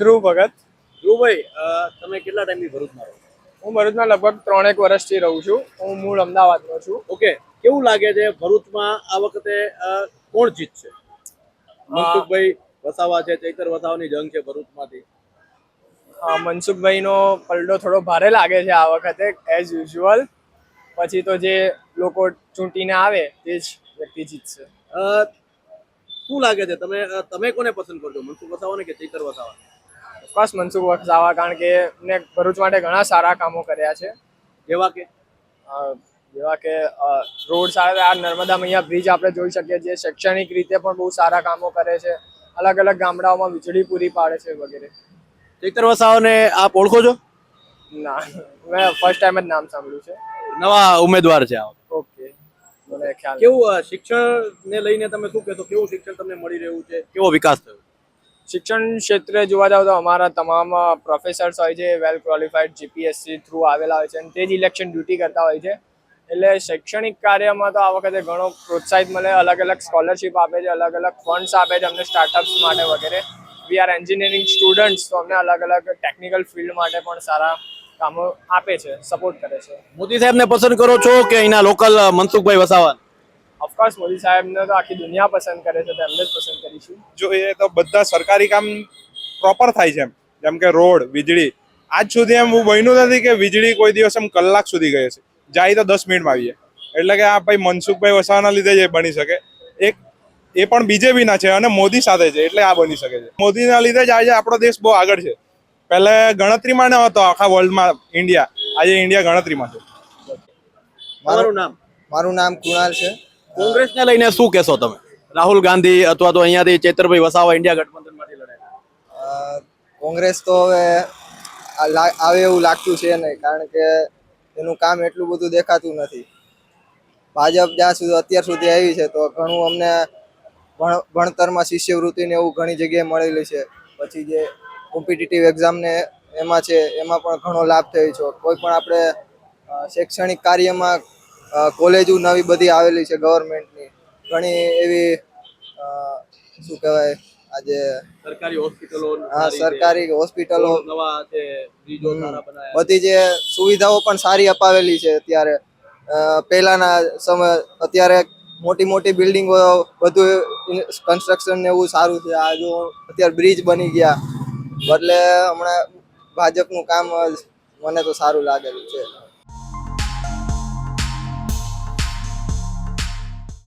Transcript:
ધ્રુવ ભગત. ધ્રુવભાઈ તમે કેટલા ટાઈમથી ભરૂચમાં રહો હું ભરૂચમાં લગભગ ત્રણેક વર્ષથી રહું છું. હું મૂળ અમદાવાદનો છું. ઓકે કેવું લાગે છે ભરૂચમાં આ વખતે કોણ જીતશે? મનસુખભાઈ વસાવા છે ચૈતર વસાવાની જંગ છે ભરૂચમાંથી. મનસુખભાઈનો પલડો થોડો ભારે લાગે છે આ વખતે એઝ યુઝ્યુઅલ પછી તો જે લોકો ચૂંટીને આવે તે જ વ્યક્તિ જીતશે. શું લાગે છે? તમે તમે કોને પસંદ કરજો મનસુખ વસાવાને કે ચૈતર વસાવા ઓફકોર્સ મનસુખ વસાવા કારણ કે એમને ભરૂચ માટે ઘણા સારા કામો કર્યા છે. જેવા કે? જેવા કે રોડ સારા આ નર્મદા મૈયા બ્રિજ આપણે જોઈ શકીએ છીએ. શૈક્ષણિક રીતે પણ બહુ સારા કામો કરે છે. અલગ અલગ ગામડાઓમાં વીજળી પૂરી પાડે છે વગેરે. ચેતર વસાવાને આપ ઓળખો છો? ના મેં ફર્સ્ટ ટાઈમ જ નામ સાંભળ્યું છે. નવા ઉમેદવાર છે ઓકે. મને ખ્યાલ કેવું શિક્ષણ શિક્ષણને લઈને તમે શું કહેતો કેવું શિક્ષણ તમને મળી રહ્યું છે? કેવો વિકાસ થયો? શિક્ષણ ક્ષેત્રે જોવા જાવ તો અમારા તમામ પ્રોફેસર્સ હોય છે વેલ ક્વોલિફાઈડ જીપીએસસી થ્રુ આવેલા હોય છે અને તે જ ઇલેક્શન ડ્યુટી કરતા હોય છે. એટલે શૈક્ષણિક કાર્યમાં તો આ વખતે ઘણો પ્રોત્સાહિત મળે, અલગ અલગ સ્કોલરશિપ આપે છે, અલગ અલગ ફંડ્સ આપે છે અમને સ્ટાર્ટઅપ્સ માટે વગેરે. વી આર એન્જિનિયરિંગ સ્ટુડન્ટ્સ તો અમને અલગ અલગ ટેકનિકલ ફિલ્ડ માટે પણ સારા કામો આપે છે સપોર્ટ કરે છે. મોદી સાહેબને પસંદ કરો છો કે અહીંના લોકલ મનસુખભાઈ વસાવા? ઓફકોર્સ મોદી સાહેબને તો આખી દુનિયા પસંદ કરે છે તો એમને જ પસંદ કરીશું. જોઈએ તો બધા સરકારી કામ પ્રોપર થાય છે એમ. જેમ કે રોડ વીજળી. આજ સુધી એમ હું બન્યું નથી કે વીજળી કોઈ દિવસ એમ કલાક સુધી ગઈ છે જાય તો દસ મિનિટમાં આવીએ. એટલે કે આ ભાઈ મનસુખભાઈ વસાવાના લીધે જ એ બની શકે. એક એ પણ બીજેપીના છે અને મોદી સાથે છે એટલે આ બની શકે છે. મોદીના લીધે જ આજે આપણો દેશ બહુ આગળ છે. પહેલે ગણતરીમાં ન હતો આખા વર્લ્ડમાં ઇન્ડિયા આજે ઇન્ડિયા ગણતરીમાં છે. મારું નામ? મારું નામ કુણાલ છે. કોંગ્રેસને લઈને શું કહેશો તમે? રાહુલ ગાંધી અથવા તો અહીંયાથી ચેતરભાઈ વસાવા ઇન્ડિયા ગઠબંધનમાંથી લડાય. કોંગ્રેસ તો હવે આવે એવું લાગતું છે નહીં, કારણ કે એનું કામ એટલું બધું દેખાતું નથી. ભાજપ જ્યાં સુધી અત્યાર સુધી આવી છે, તો ઘણું અમને ભણ- ભણતરમાં શિષ્યવૃત્તિ ને એવું ઘણી જગ્યાએ મળેલી છે. પછી જે કોમ્પિટિટિવ એક્ઝામને એમાં છે, એમાં પણ ઘણો લાભ થયો છે. કોઈ પણ આપણે શૈક્ષણિક કાર્યમાં કોલેજો નવી બધી આવેલી છે ગવર્મેન્ટની ઘણી એવી શું કહેવાય આજે સરકારી હોસ્પિટલો હા સરકારી હોસ્પિટલો નવા છે બ્રિજો સારા બનાવ્યા બધી જે સુવિધાઓ પણ સારી અપાવેલી છે અત્યારે. પહેલાના સમય અત્યારે મોટી મોટી બિલ્ડિંગો બધું કન્સ્ટ્રક્શન ને એવું સારું છે. આ જો અત્યારે બ્રિજ બની ગયા. એટલે હમણાં ભાજપનું કામ મને તો સારું લાગેલું છે.